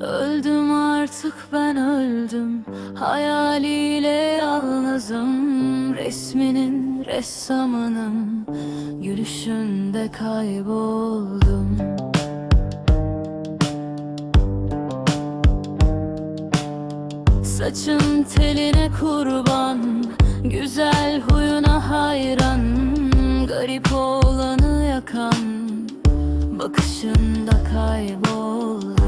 Öldüm artık ben öldüm. Hayaliyle yalnızım. Resminin ressamının Gülüşünde kayboldum. Saçın teline kurban. Güzel huyuna hayran. Garip olanı yakan. Bakışında kayboldum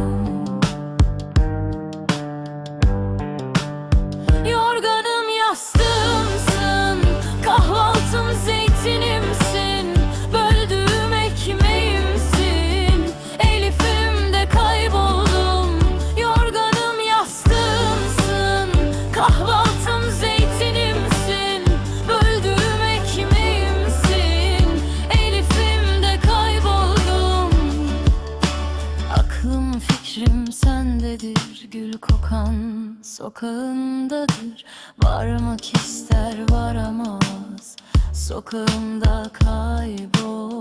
Kokan sokağındadır. Varmak ister varamaz. Sokağımda kayboldum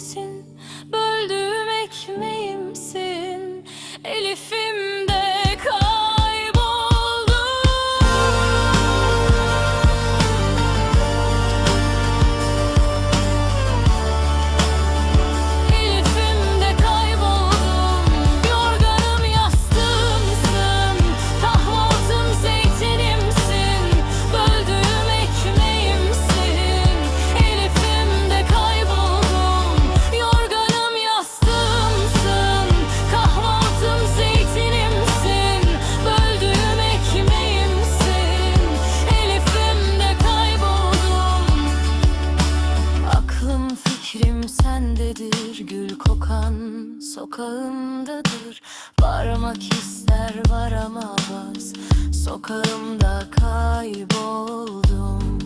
soon. Sokağımdadır Varmak ister varamaz. Sokağımda kayboldum